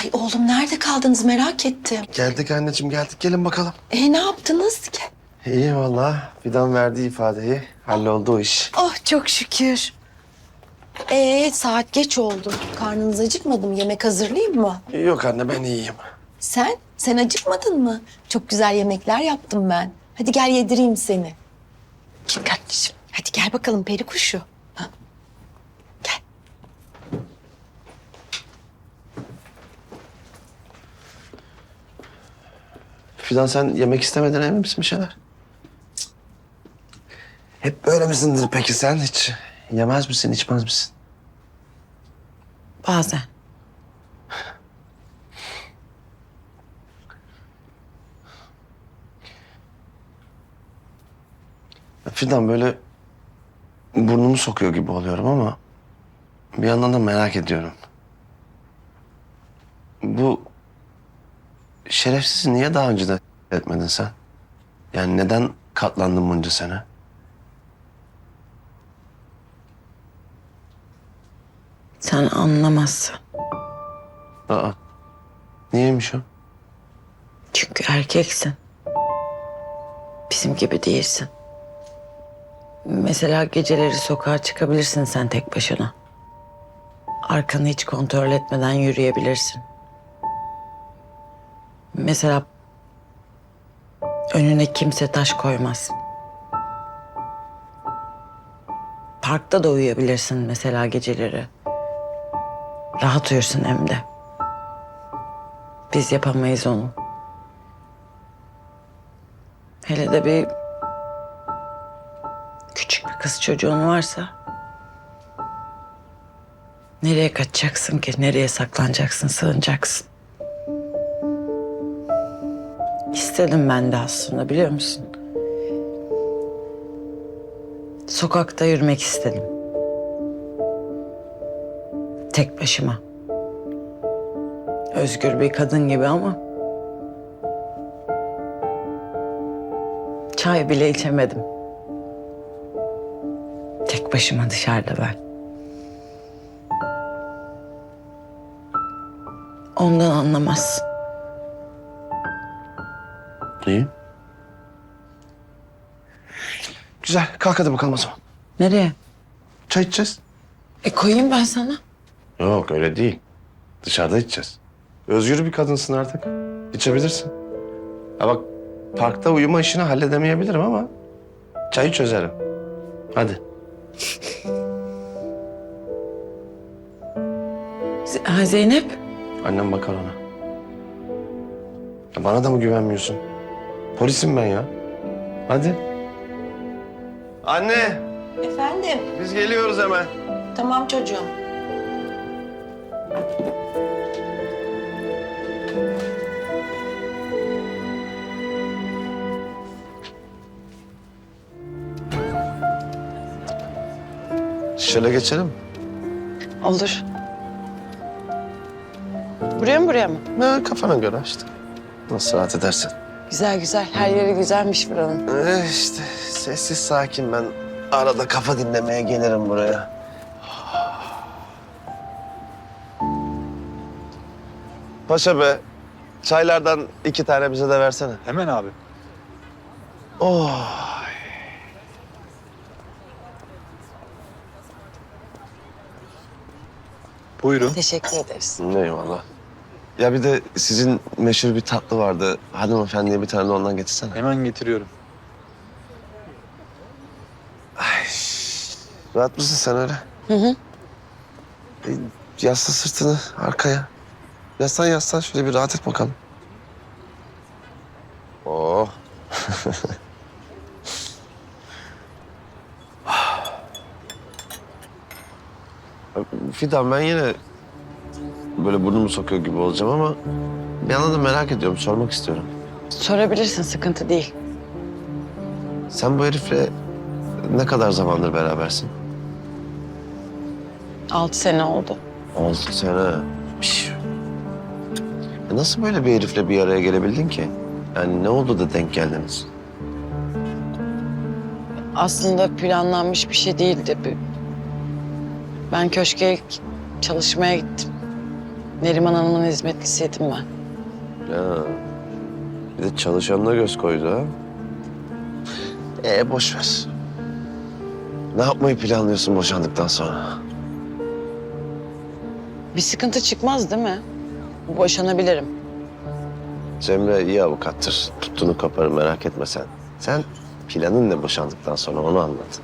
Ay oğlum nerede kaldınız merak ettim. Geldik anneciğim geldik gelin bakalım. E ne yaptınız ki? İyi vallahi. Fidan verdiği ifadeyi halloldu o iş. Oh çok şükür. Ee saat geç oldu. Karnınız acıkmadı mı? Yemek hazırlayayım mı? Yok anne ben iyiyim. Sen? Sen acıkmadın mı? Çok güzel yemekler yaptım ben. Hadi gel yedireyim seni. Gel kardeşim. Hadi gel bakalım peri kuşu. Fidan sen yemek istemeden emin misin bir şeyler? Cık. Hep böyle misindir peki sen hiç? Yemez misin, içmez misin? Bazen. Fidan böyle burnumu sokuyor gibi oluyorum ama bir yandan da merak ediyorum. Bu şerefsizi niye daha önceden etmedin sen? Yani neden katlandın bunca sene? Sen anlamazsın. Aa, niyeymiş o? Çünkü erkeksin. Bizim gibi değilsin. Mesela geceleri sokağa çıkabilirsin sen tek başına. Arkanı hiç kontrol etmeden yürüyebilirsin. Mesela önüne kimse taş koymaz. Parkta da uyuyabilirsin mesela geceleri. Rahat uyursun hem de. Biz yapamayız onu. Hele de bir küçük bir kız çocuğun varsa nereye kaçacaksın ki? Nereye saklanacaksın, sığınacaksın? İstedim ben de aslında biliyor musun? Sokakta yürümek istedim. Tek başıma. Özgür bir kadın gibi ama çay bile içemedim. Tek başıma dışarıda ben. Ondan anlamazsın. İyi. Güzel. Kalk hadi bakalım o zaman. Nereye? Çay içeceğiz. E koyayım ben sana. Yok öyle değil. Dışarıda içeceğiz. Özgür bir kadınsın artık. İçebilirsin. Ha bak parkta uyuma işini halledemeyebilirim ama çayı çözerim. Hadi. Z- ha, Zeynep. Annem bakar ona. Ya bana da mı güvenmiyorsun? Polisim ben ya. Hadi. Anne Efendim? biz geliyoruz hemen. Tamam çocuğum. Şöyle geçelim. Olur. Buraya mı buraya mı? Ne kafana göre işte. Nasıl rahat edersen. Güzel güzel. Her yeri güzelmiş buranın. Ee, işte sessiz sakin ben arada kafa dinlemeye gelirim buraya. Paşa be, çaylardan iki tane bize de versene. Hemen abi. Oh. Buyurun. Teşekkür ederiz. Eyvallah. Ya bir de sizin meşhur bir tatlı vardı. Hanımefendiye bir tane de ondan getirsene. Hemen getiriyorum. Rahat mısın sen öyle? Hı hı. E, yasla sırtını arkaya. Yaslan yaslan şöyle bir rahat et bakalım. Oh. Fidan ben yine böyle burnumu sokuyor gibi olacağım ama bir yandan da merak ediyorum, sormak istiyorum. Sorabilirsin sıkıntı değil. Sen bu herifle ne kadar zamandır berabersin? Altı sene oldu. Altı sene. Piş. E Nasıl böyle bir herifle bir araya gelebildin ki? Yani ne oldu da denk geldiniz? Aslında planlanmış bir şey değildi. Ben köşke çalışmaya gittim. Neriman Hanım'ın hizmetlisiydim ben. Ya. Bir de çalışanına göz koydu ha. Ee boş ver. Ne yapmayı planlıyorsun boşandıktan sonra? Bir sıkıntı çıkmaz değil mi? Boşanabilirim. Cemre iyi avukattır. Tuttuğunu koparır merak etme sen. Sen planın ne boşandıktan sonra onu anlat.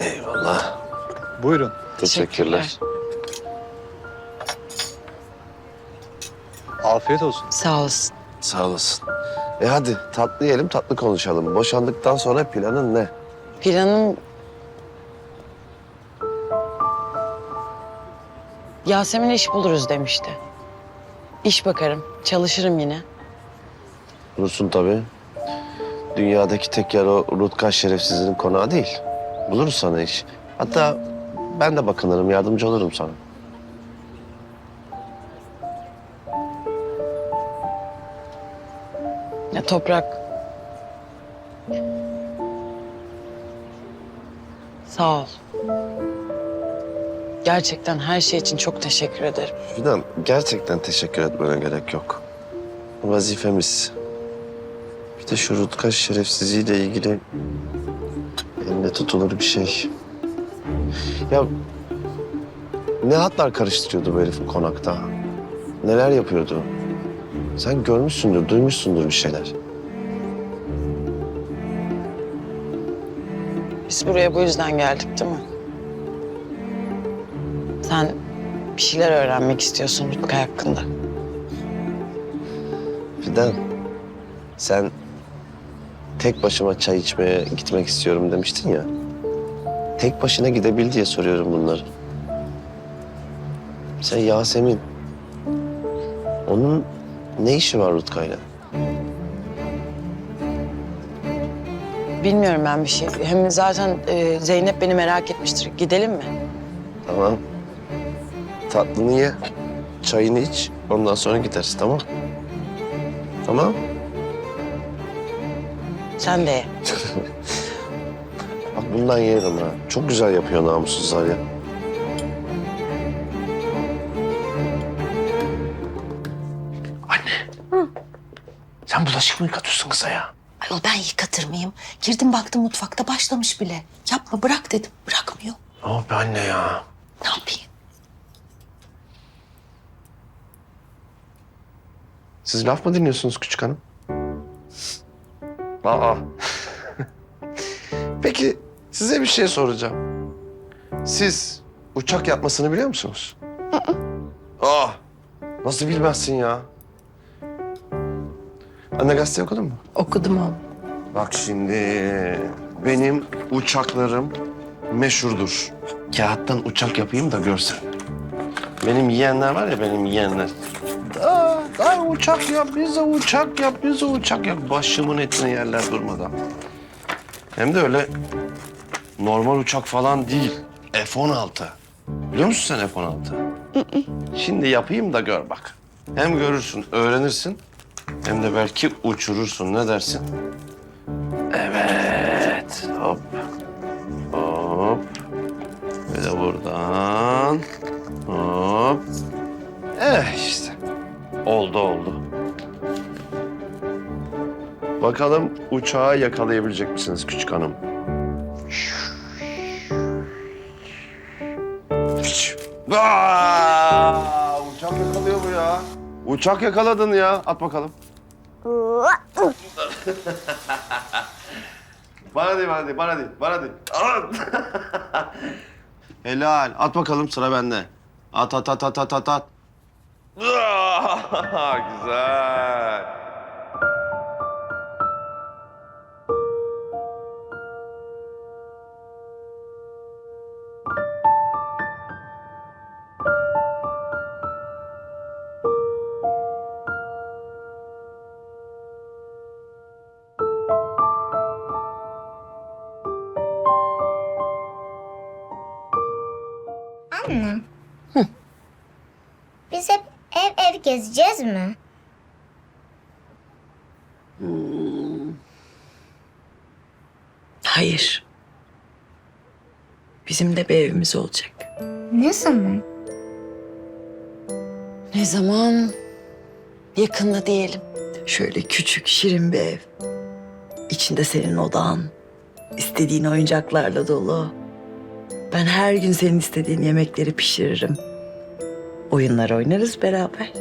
Eyvallah. Buyurun. Teşekkürler. Afiyet olsun. Sağ olasın. Sağ olasın. E hadi tatlı yiyelim tatlı konuşalım. Boşandıktan sonra planın ne? Planım... Yasemin iş buluruz demişti. İş bakarım, çalışırım yine. Bulursun tabii. Dünyadaki tek yer o Rutkay şerefsizinin konağı değil. Buluruz sana iş. Hatta ben de bakınırım, yardımcı olurum sana. Toprak... Sağ ol. Gerçekten her şey için çok teşekkür ederim. Fidan gerçekten teşekkür etmene gerek yok. Bu Vazifemiz. Bir de şu Rutkay şerefsizliğiyle ilgili elle tutulur bir şey. Ya ne hatlar karıştırıyordu bu herif konakta? Neler yapıyordu? Sen görmüşsündür, duymuşsundur bir şeyler. Biz buraya bu yüzden geldik değil mi? Sen bir şeyler öğrenmek istiyorsun Rutkay hakkında. Fidan, sen tek başıma çay içmeye gitmek istiyorum demiştin ya. Tek başına gidebil diye soruyorum bunları. Sen Yasemin. Onun ne işi var Rutkay'la? Bilmiyorum ben bir şey. Hem zaten e, Zeynep beni merak etmiştir. Gidelim mi? Tamam. Tatlını ye, çayını iç. Ondan sonra gideriz tamam? Tamam. Sen de ye. Bak bundan yerim ha. Çok güzel yapıyor namussuzlar ya. Bulaşık mı yıkatıyorsun kıza ya? Ayol ben yıkatır mıyım? Girdim baktım mutfakta başlamış bile. Yapma bırak dedim. Bırakmıyor. Ne oh be anne ya? Ne yapayım? Siz laf mı dinliyorsunuz küçük hanım? Aa. Peki size bir şey soracağım. Siz uçak yapmasını biliyor musunuz? Aa. Nasıl bilmezsin ya? Anne gazete okudun mu? Okudum onu. Bak şimdi benim uçaklarım meşhurdur. Kağıttan uçak yapayım da görsen. Benim yeğenler var ya benim yeğenler. Daha, daha uçak yap, bize uçak yap, bize uçak yap. Başımın etini yerler durmadan. Hem de öyle normal uçak falan değil. F-16. Biliyor musun sen F-16? Şimdi yapayım da gör bak. Hem görürsün, öğrenirsin. Hem de belki uçurursun. Ne dersin? Evet. Hop. Hop. Bir de buradan. Hop. Eh işte. Oldu oldu. Bakalım uçağı yakalayabilecek misiniz küçük hanım? Aa, Uçak yakaladın ya. At bakalım. Bana değil, bana değil, bana değil, bana değil. Helal. At bakalım sıra bende. At, at, at, at, at, at. Güzel. Biz hep ev ev gezeceğiz mi? Hayır. Bizim de bir evimiz olacak. Ne zaman? Ne zaman? Yakında diyelim. Şöyle küçük, şirin bir ev. İçinde senin odan, istediğin oyuncaklarla dolu. Ben her gün senin istediğin yemekleri pişiririm. Oyunlar oynarız beraber.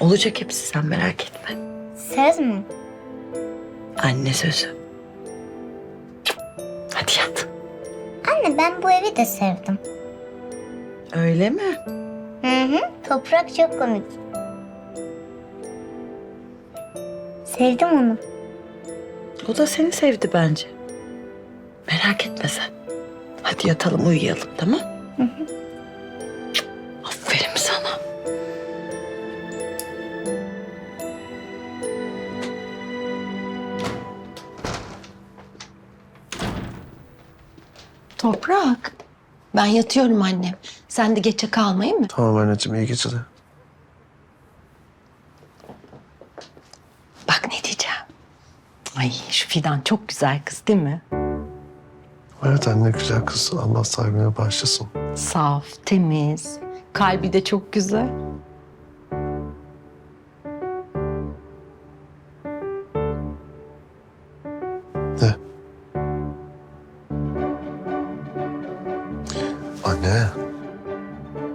Olacak hepsi sen merak etme. Söz mü? Anne sözü. Hadi yat. Anne ben bu evi de sevdim. Öyle mi? Hı hı. Toprak çok komik. Sevdim onu. O da seni sevdi bence. Merak etme sen. Hadi yatalım uyuyalım tamam? Cık, Aferin sana. Toprak. Ben yatıyorum annem. Sen de geçe kalmayın mı? Tamam anneciğim iyi geceler. Bak ne diyeceğim. Ay şu Fidan çok güzel kız değil mi? Evet anne güzel kız. Allah sahibine bağışlasın. Saf, temiz. Kalbi de çok güzel. Ne? Anne.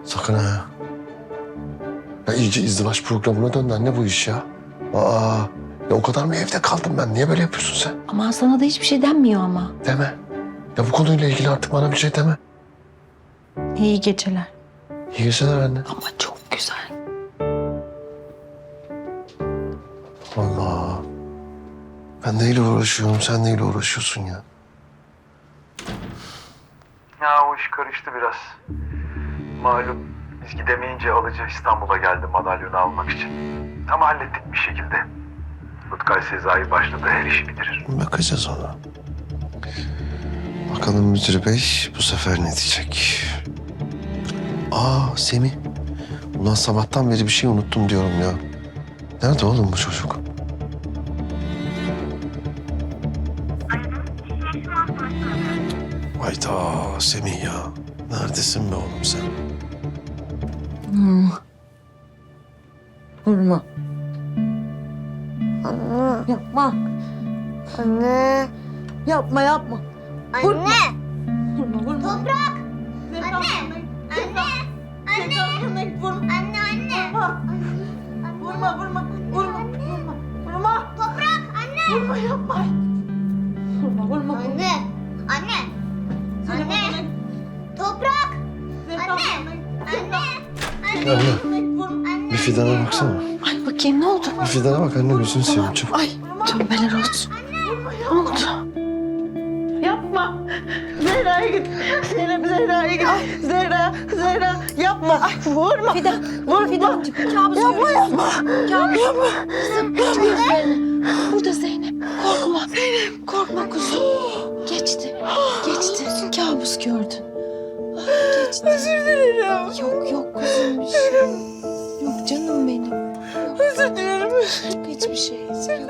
Sakın ha. Ya iyice izdivaç programına döndü anne bu iş ya. Aa. Ya o kadar mı evde kaldım ben? Niye böyle yapıyorsun sen? Aman sana da hiçbir şey denmiyor ama. Deme. Ya bu konuyla ilgili artık bana bir şey deme. İyi geceler. İyi geceler anne. Ama çok güzel. Allah. Ben neyle uğraşıyorum, sen neyle uğraşıyorsun ya? Ya o iş karıştı biraz. Malum biz gidemeyince alıcı İstanbul'a geldi madalyonu almak için. Ama hallettik bir şekilde. Utkay Sezai başladı her işi bitirir. Bakacağız ona. Bakalım müdür bey bu sefer ne diyecek? Aa Semih. Ulan sabahtan beri bir şey unuttum diyorum ya. Nerede oğlum bu çocuk? Hayda Semih ya. Neredesin be oğlum sen? Vurma. Yapma. Anne. Yapma yapma. Anne. Vurma vurma. Toprak. Anne. Anne. Anne. Vurma. Anne anne. Vurma vurma. Vurma. Vurma. Vurma. Toprak. Anne. Vurma yapma. Vurma vurma. Anne. Anne. Anne. Toprak. Anne. Anne. Anne. Anne bir fidana baksana. Ay bakayım ne oldu? Bir fidana bak anne gözünü seveyim çabuk. Ay tövbeler olsun. Ne oldu? Zehra'ya git. Zeynep Zehra'ya git. Zehra, Zehra yapma. vurma. Fidan, Vurma. Fidancığım kabus Yapma yapma. Kabus. Yapma. Kızım aç gözlerini. Burada Zeynep. Korkma. Zeynep. Korkma kuzum. Geçti. Geçti. Kabus gördün. Ah, Geçti. Özür dilerim. Yok yok kuzum bir şey. yok. Canım benim. Yok, Özür dilerim. yok hiçbir şey. Yok.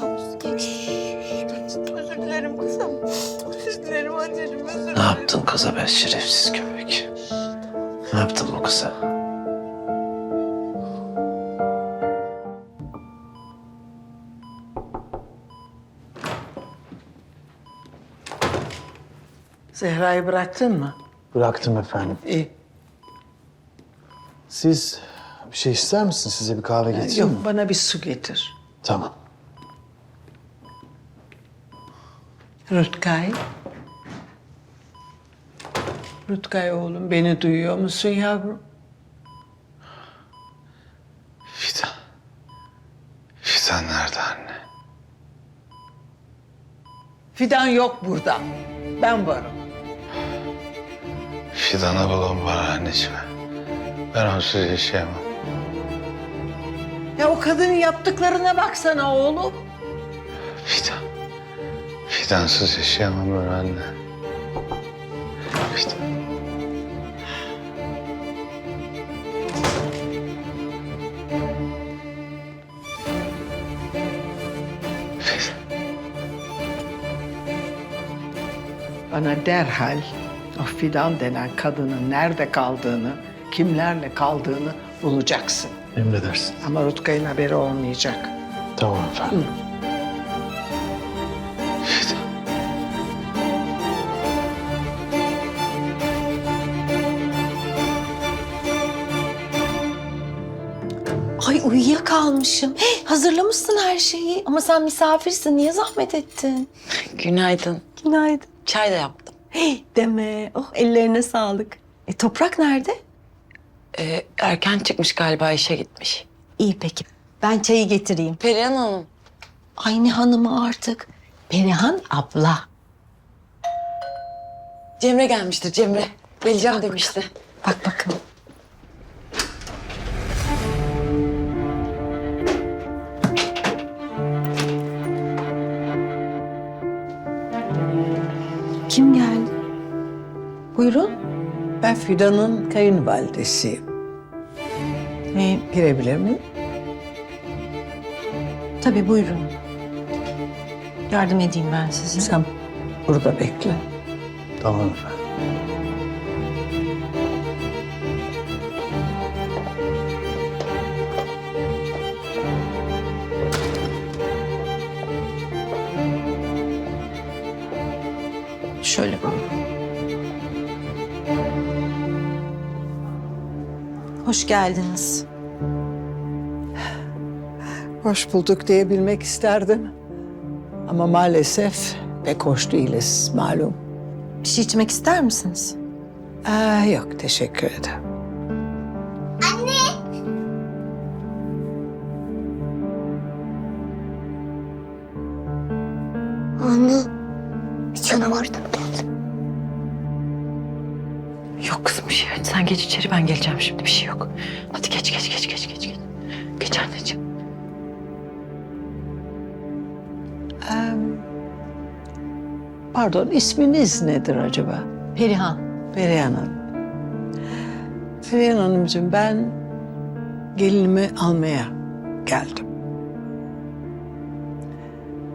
Kabus. Geçti. Özür dilerim kızım. Dilerim anneciğim. Özür dilerim. Ne yaptın kıza be şerefsiz köpek? Ne yaptın bu kıza? Zehra'yı bıraktın mı? Bıraktım efendim. İyi. Siz bir şey ister misiniz? Size bir kahve getireyim mi? Yok bana bir su getir. Tamam. Rutkay. Rutkay oğlum beni duyuyor musun yavrum? Fidan. Fidan nerede anne? Fidan yok burada. Ben varım. Fidan'ı bulun bana anneciğim. Ben onsuz yaşayamam. Ya o kadının yaptıklarına baksana oğlum. Fidan. Fidansız yaşayamam ben anne. Fidan. Fidan. Bana derhal o Fidan denen kadının nerede kaldığını, kimlerle kaldığını bulacaksın. Emredersin. Ama Rutkay'ın haberi olmayacak. Tamam efendim. Ay uyuyakalmışım. Hey, hazırlamışsın her şeyi. Ama sen misafirsin. Niye zahmet ettin? Günaydın. Günaydın. Çay da yaptım. Hey, deme. Oh ellerine sağlık. E, toprak nerede? Ee, erken çıkmış galiba işe gitmiş. İyi peki. Ben çayı getireyim. Perihan Hanım. Aynı hanımı artık. Perihan abla. Cemre gelmiştir Cemre. Geleceğim demişti. Bak bakalım. Buyurun. Ben Fidan'ın kayınvalidesiyim. Ee, Girebilir miyim? tabii buyurun. Yardım edeyim ben size. Sen burada bekle. Tamam efendim. Şöyle buyurun. Hoş geldiniz. Hoş bulduk diyebilmek isterdim. Ama maalesef pek hoş değiliz malum. Bir şey içmek ister misiniz? Aa, yok teşekkür ederim. Ben geleceğim şimdi bir şey yok. Hadi geç geç geç geç geç. Geç, geç anneciğim. Ee, pardon isminiz nedir acaba? Perihan. Perihan Hanım. Perihan Hanımcığım ben gelinimi almaya geldim.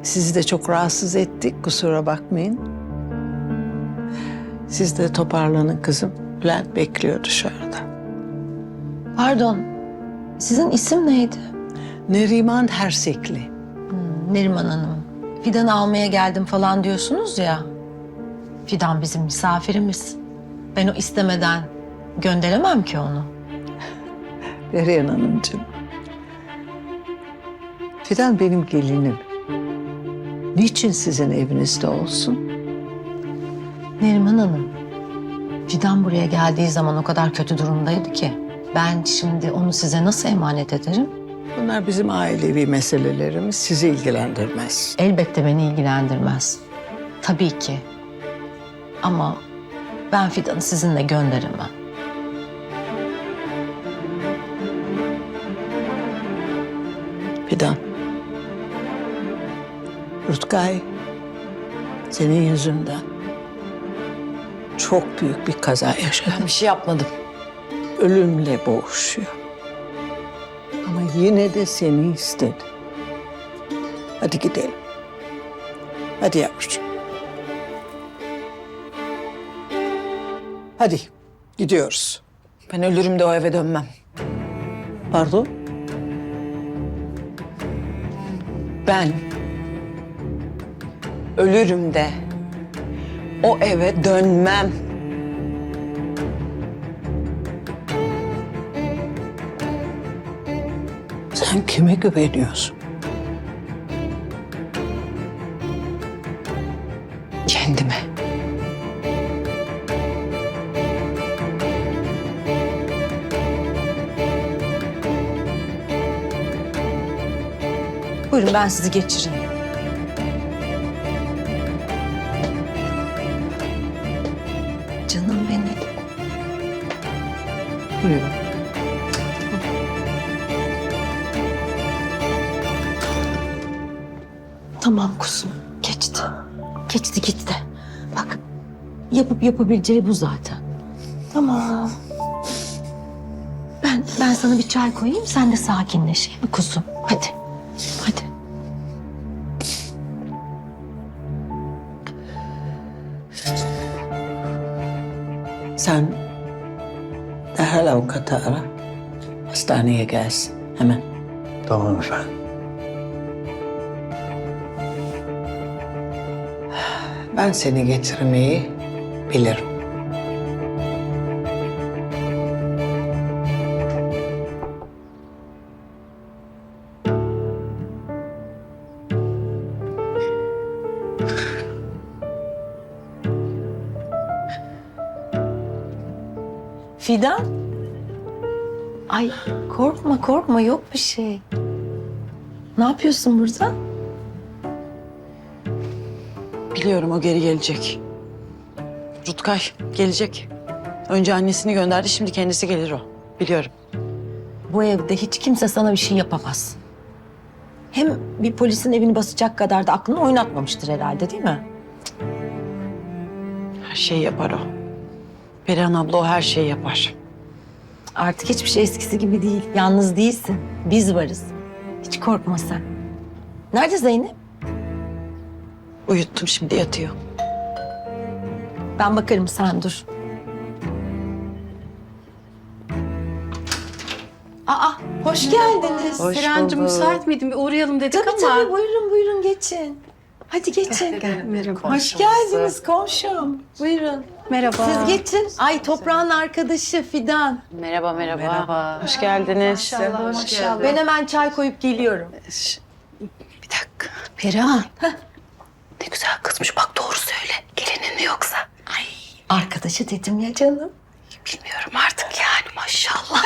Sizi de çok rahatsız ettik kusura bakmayın. Siz de toparlanın kızım. Bülent bekliyor dışarıda. Pardon. Sizin isim neydi? Neriman Hersekli. Neriman Hanım. Fidan'ı almaya geldim falan diyorsunuz ya. Fidan bizim misafirimiz. Ben o istemeden gönderemem ki onu. Perihan Hanımcığım. Fidan benim gelinim. Niçin sizin evinizde olsun? Neriman Hanım. Fidan buraya geldiği zaman o kadar kötü durumdaydı ki. Ben şimdi onu size nasıl emanet ederim? Bunlar bizim ailevi meselelerimiz. Sizi ilgilendirmez. Elbette beni ilgilendirmez. Tabii ki. Ama ben Fidan'ı sizinle gönderemem. Fidan. Rutkay, senin yüzünden çok büyük bir kaza yaşadı. Ben bir şey yapmadım. Ölümle boğuşuyor. Ama yine de seni istedi. Hadi gidelim. Hadi yavrucuğum. Hadi gidiyoruz. Ben ölürüm de o eve dönmem. Pardon? Ben ölürüm de o eve dönmem. Sen kime güveniyorsun? Kendime. Buyurun ben sizi geçireyim. Buyurun. Tamam kuzum. Geçti. Geçti gitti. Bak yapıp yapabileceği bu zaten. Tamam. Ben ben sana bir çay koyayım sen de sakinleş mi kuzum? Hadi. Hadi. Sen avukatı ara. hastaneye gelsin hemen. Tamam efendim. Ben seni getirmeyi bilirim. Fidan. Ay korkma korkma yok bir şey. Ne yapıyorsun burada? Biliyorum o geri gelecek. Rutkay gelecek. Önce annesini gönderdi şimdi kendisi gelir o. Biliyorum. Bu evde hiç kimse sana bir şey yapamaz. Hem bir polisin evini basacak kadar da aklını oynatmamıştır herhalde değil mi? Her şeyi yapar o. Perihan abla o her şeyi yapar. Artık hiçbir şey eskisi gibi değil. Yalnız değilsin. Biz varız. Hiç korkma sen. Nerede Zeynep? Uyuttum şimdi yatıyor. Ben bakarım sen dur. Aa, hoş geldiniz. Hoş Serencim bulduk. müsait miydin? Bir uğrayalım dedik Tabii ama. tabii buyurun buyurun geçin. Hadi geçin. Merhaba. Hoş geldiniz komşum. Buyurun. Merhaba. Siz geçin. Ay toprağın arkadaşı Fidan. Merhaba merhaba. Merhaba. Hoş geldiniz. Maşallah. Ben hemen çay koyup geliyorum. Bir dakika. Perihan. Ne güzel kızmış bak doğru söyle. Gelinin mi yoksa? Arkadaşı dedim ya canım. Bilmiyorum artık yani maşallah.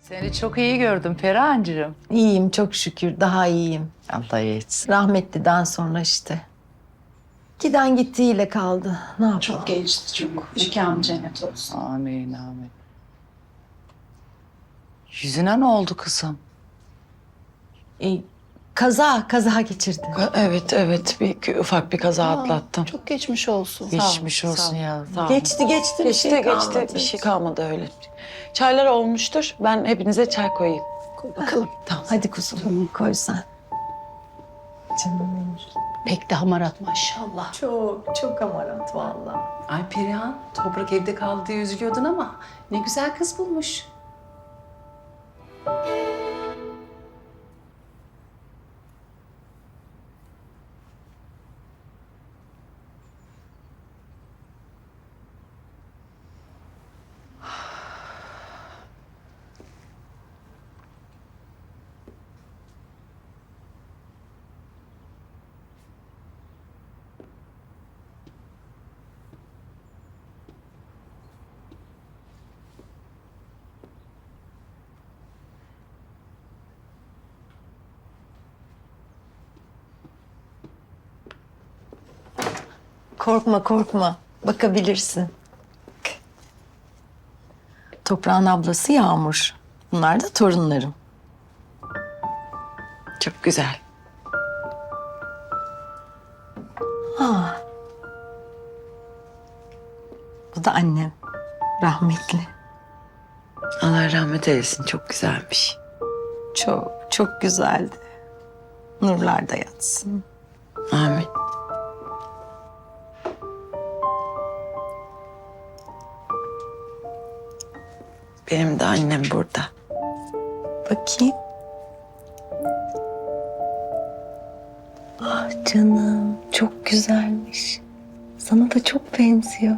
Seni çok iyi gördüm Perihan'cığım. İyiyim çok şükür daha iyiyim. Allah iyisin. Rahmetliden sonra işte. Giden gittiğiyle kaldı. Ne yapalım? Çok gençti çok. Mekanı cennet olsun. Amin amin. Yüzüne ne oldu kızım? E, kaza, kaza geçirdi. Evet evet bir ufak bir kaza atlattım. Çok geçmiş olsun. Geçmiş Sağ ol, olsun sağ ol. ya. Sağ ol. Geçti geçti bir Geçti şey geçti kalmadı. bir şey kalmadı öyle. Çaylar olmuştur. Ben hepinize çay koyayım. Bakalım. Tamam. Hadi kuzum koy sen. Canım benim. Pek de hamarat maşallah. Çok çok amarat vallahi. Ay Perihan, toprak evde kaldı diye üzülüyordun ama ne güzel kız bulmuş. Korkma korkma. Bakabilirsin. Toprağın ablası Yağmur. Bunlar da torunlarım. Çok güzel. Aa. Bu da annem. Rahmetli. Allah rahmet eylesin. Çok güzelmiş. Çok çok güzeldi. Nurlarda yatsın. Amin. Benim de annem burada. Bakayım. Ah canım çok güzelmiş. Sana da çok benziyor.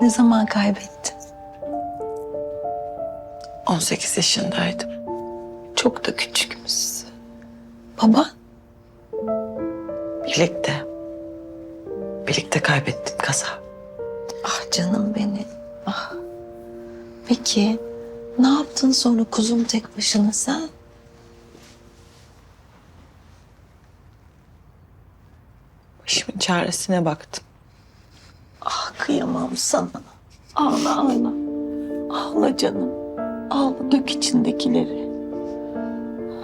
Ne zaman kaybettin? 18 yaşındaydım. Çok da küçükmüşsün. Baba? Birlikte. Birlikte kaybettim kaza. Ah canım benim. Ah. Peki ne yaptın sonra kuzum tek başına sen? Başımın çaresine baktım. Ah kıyamam sana. Ağla ağla. Ağla canım. Ağla dök içindekileri.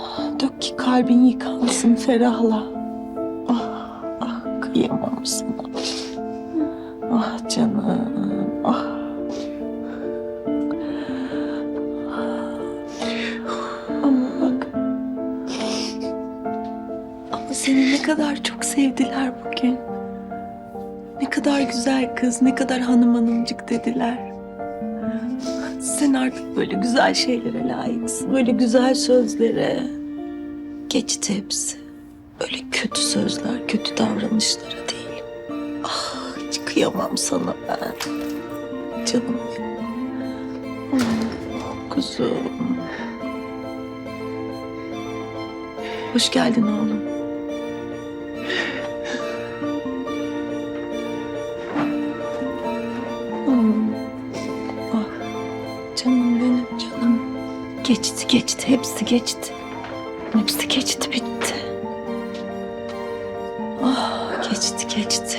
Ah, Dök ki kalbin yıkansın ferahla. Ah, ah kıyamam sana. Ah canım. Kadar çok sevdiler bugün. Ne kadar güzel kız, ne kadar hanım hanımcık dediler. Sen artık böyle güzel şeylere layıksın. Böyle güzel sözlere. Geçti hepsi. Böyle kötü sözler, kötü davranışlara değil. Ah hiç kıyamam sana ben. Canım benim. Ah, Kuzum. Hoş geldin oğlum. Geçti geçti hepsi geçti. Hepsi geçti bitti. Ah geçti geçti.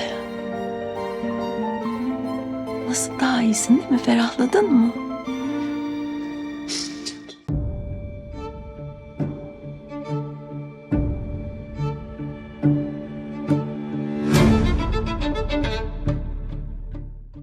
Nasıl daha iyisin değil mi? Ferahladın mı?